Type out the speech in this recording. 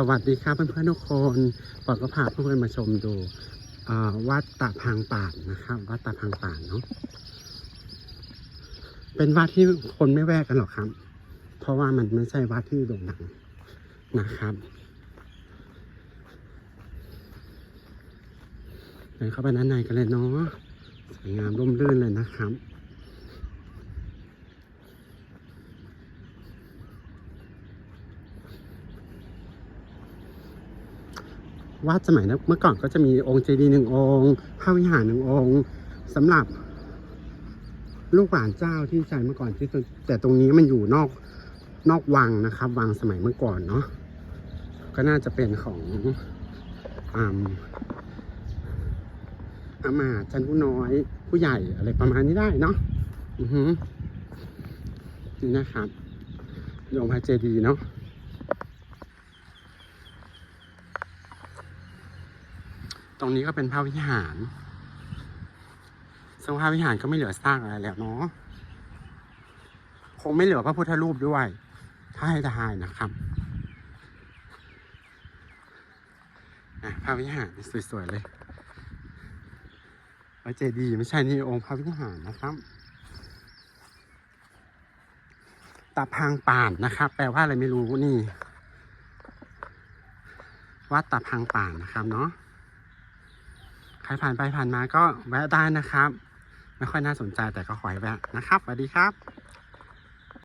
สวัสดีครับเพื่อนๆทุกคนปอนก็พาเพื่อนๆมาชมดูวัดตะพังป่านนะครับวัดตะพังป่านเนาะเป็นวัดที่คนไม่แวกกันหรอกครับ เพราะว่ามันไม่ใช่วัดที่โด่งดังนะครับเดินเข้าไปด้านในกันเลยเนาะสวยงามร่มรื่นเลยนะครับ วัดสมัยนั้นเมื่อก่อนก็จะมีองค์เจดีย์หนึ่งองค์พระวิหารหนึ่งองค์สำหรับ ลูกหลานเจ้าที่ใช้เมื่อก่อนที่แต่ตรงนี้มันอยู่นอกนอกวังนะครับ วังสมัยเมื่อก่อนเนาะก็น่าจะเป็นของอามอามาจันผู้น้อยผู้ใหญ่อะไรประมาณนี้ได้เนาะอือหือนี่นะครับองค์พระเจดีย์เนาะ ตรงนี้ก็เป็นพระวิหารซึ่งพระวิหารก็ไม่เหลือซากอะไรแล้วเนาะ คงไม่เหลือพระพุทธรูปด้วย ถ้าให้ทายนะครับพระวิหารสวยๆเลยพระเจดีย์ไม่ใช่นี่องค์พระวิหารนะครับตาพังป่านนะครับ แปลว่าอะไรไม่รู้นี่ วัดตาพังป่านนะครับเนาะ ใครผ่านไปผ่านมาก็แวะได้นะครับ ไม่ค่อยน่าสนใจแต่ก็ขอให้แวะนะครับสวัสดีครับ